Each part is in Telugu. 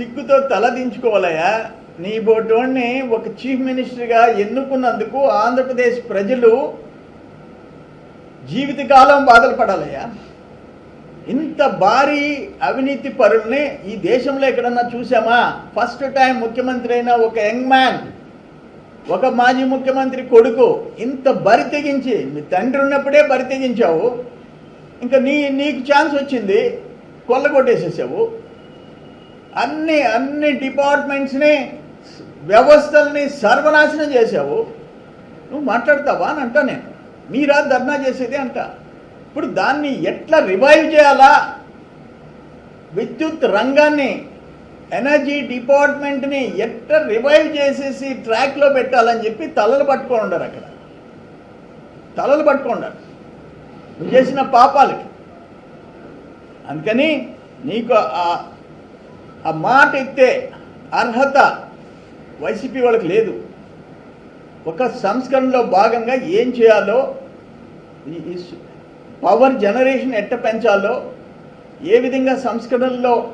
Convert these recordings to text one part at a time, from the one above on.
సిగ్గుతో తలదించుకోవాలయ్యా నీ బోటోడిని ఒక చీఫ్ మినిస్టర్గా ఎన్నుకున్నందుకు ఆంధ్రప్రదేశ్ ప్రజలు జీవితకాలం బాధలు పడాలయ్యా. ఇంత భారీ అవినీతి పరుల్ని ఈ దేశంలో ఎక్కడన్నా చూసామా ఫస్ట్ టైం ముఖ్యమంత్రి అయిన ఒక యంగ్ మ్యాన్ ఒక మాజీ ముఖ్యమంత్రి కొడుకు ఇంత బరి తెగించి మీ తండ్రి ఉన్నప్పుడే బరి తెగించావు. ఇంకా నీ నీకు ఛాన్స్ వచ్చింది కొల్లగొట్టేసేసావు. అన్ని అన్ని డిపార్ట్మెంట్స్ని వ్యవస్థల్ని సర్వనాశనం చేసావు నువ్వు మాట్లాడతావా అని అంటా నేను. మీరా ధర్నా చేసేది అంట. ఇప్పుడు దాన్ని ఎట్లా రివైవ్ చేయాలా? విద్యుత్ రంగాన్ని ఎనర్జీ డిపార్ట్మెంట్ని ఎట్లా రివైవ్ చేసేసి ట్రాక్లో పెట్టాలని చెప్పి తలలు పట్టుకొని ఉండరు అక్కడ. తలలు పట్టుకోండారు చేసిన పాపాలకి. అందుకని నీకు ఆ- మాట ఎత్తే అర్హత వైసీపీ వాళ్ళకి లేదు. ఒక సంస్కరణలో భాగంగా ఏం చేయాలో పవర్ జనరేషన్ ఎట్ట పెంచాలో ఏ విధంగా సంస్కరణల్లో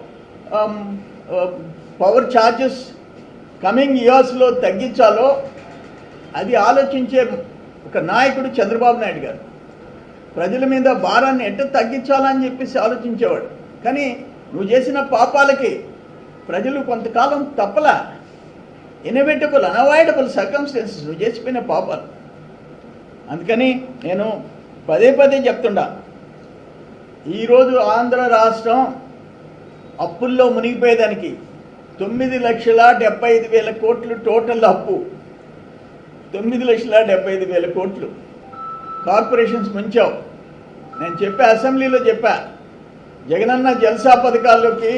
పవర్ ఛార్జెస్ కమింగ్ ఇయర్స్లో తగ్గించాలో అది ఆలోచించే ఒక నాయకుడు చంద్రబాబు నాయుడు గారు. ప్రజల మీద భారాన్ని ఎట్ట తగ్గించాలని చెప్పేసి ఆలోచించేవాడు. కానీ నువ్వు చేసిన పాపాలకి ప్రజలు కొంతకాలం తప్పలా ఇన్ఎవిటబుల్ అనవాయిడబుల్ సర్కమ్స్టెన్సెస్ నువ్వు చేసిపోయిన పాపాలు. అందుకని నేను పదే పదే చెప్తుండా. ఈరోజు ఆంధ్ర రాష్ట్రం అప్పుల్లో మునిగిపోయేదానికి తొమ్మిది లక్షల డెబ్బై ఐదు వేల కోట్లు టోటల్ అప్పు. తొమ్మిది లక్షల డెబ్బై ఐదు వేల కోట్లు. కార్పొరేషన్స్ ముంచావు. నేను చెప్పా అసెంబ్లీలో చెప్పా. జగనన్న జల్సా పథకాల్లోకి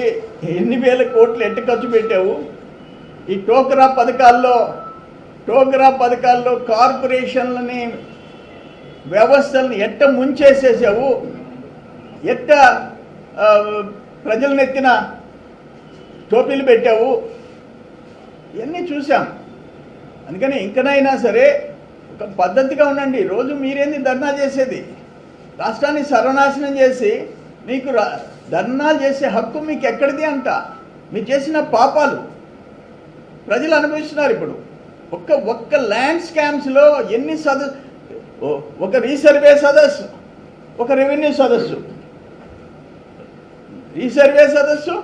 ఎన్ని వేల కోట్లు ఎట్ట ఖర్చు పెట్టావు? ఈ టోకరా పథకాల్లో టోకరా పథకాల్లో కార్పొరేషన్లని వ్యవస్థల్ని ఎట్ట ముంచేసేసావు? ఎట్ట ఆ, ప్రజలను ఎత్తిన టోపీలు పెట్టావు? ఇవన్నీ చూసాం అందుకని ఇంకనైనా సరే ఒక పద్ధతిగా ఉండండి. రోజు మీరేంది ధర్నా చేసేది? రాష్ట్రాన్ని సర్వనాశనం చేసి మీకు రా- ధర్నాలు చేసే హక్కు మీకు ఎక్కడిది అంట? మీరు చేసిన పాపాలు. ప్రజలు అనుభవిస్తున్నారు ఇప్పుడు. ఒక్క ఒక్క ల్యాండ్ స్కామ్స్లో ఎన్ని సదస్సు ఒక రీసర్వే సదస్సు ఒక రెవెన్యూ సదస్సు. రీసర్వే సదస్సు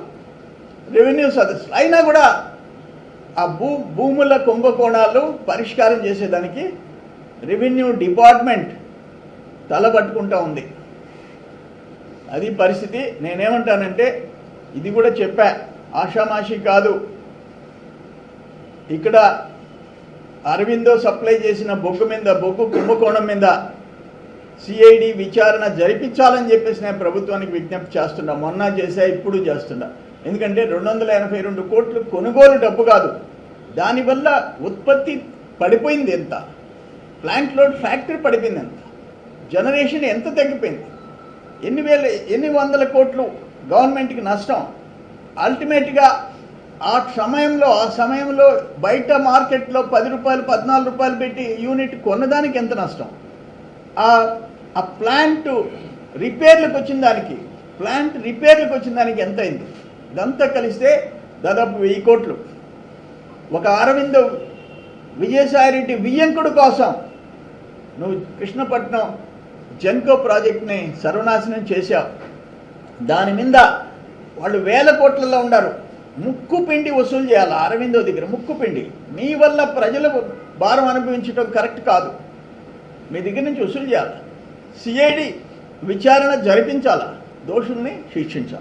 రెవెన్యూ సదస్సు. అయినా కూడా ఆ భూ భూముల కుంభకోణాలు పరిష్కారం చేసేదానికి రెవెన్యూ డిపార్ట్మెంట్ తలబట్టుకుంటా ఉంది. అది పరిస్థితి. నేనేమంటానంటే ఇది కూడా చెప్పా. ఆషామాషి కాదు. ఇక్కడ అరవిందో సప్లై చేసిన బొగ్గు మీద బొగ్గు కుంభకోణం మీద సిఐడి విచారణ జరిపించాలని చెప్పేసి నేను ప్రభుత్వానికి విజ్ఞప్తి చేస్తున్నా. మొన్న చేసా ఇప్పుడు చేస్తున్నా. ఎందుకంటే రెండు వందల ఎనభై రెండు కోట్లు కొనుగోలు డబ్బు కాదు. దానివల్ల ఉత్పత్తి పడిపోయింది ఎంత? ప్లాంట్ లోడ్ ఫ్యాక్టరీ పడిపోయింది ఎంత? జనరేషన్ ఎంత తగ్గిపోయింది? ఎన్ని వేల ఎన్ని వందల కోట్లు గవర్నమెంట్కి నష్టం? అల్టిమేట్గా ఆ సమయంలో ఆ సమయంలో బయట మార్కెట్లో పది రూపాయలు పద్నాలుగు రూపాయలు పెట్టి యూనిట్ కొన్నదానికి ఎంత నష్టం? ఆ ఆ ప్లాంట్ రిపేర్లకు వచ్చిన దానికి ప్లాంట్ రిపేర్లకు వచ్చిన దానికి ఎంత అయింది? ఇదంతా కలిస్తే దాదాపు వెయ్యి కోట్లు. ఒక అరవింద్ విజయసాయిరెడ్డి వియ్యంకుడు కోసం నువ్వు కృష్ణపట్నం జెన్కో ప్రాజెక్ట్ని సర్వనాశనం చేశావు దాని మీద వాళ్ళు వేల కోట్లలో ఉన్నారు. ముక్కు పిండి వసూలు చేయాలి? అరవిందో దగ్గర ముక్కు పిండి. మీ వల్ల ప్రజలు భారం అనుభవించడం కరెక్ట్ కాదు. మీ దగ్గర నుంచి వసూలు చేయాలి? సిఐడి విచారణ జరిపించాలా? దోషుల్ని శిక్షించాలి?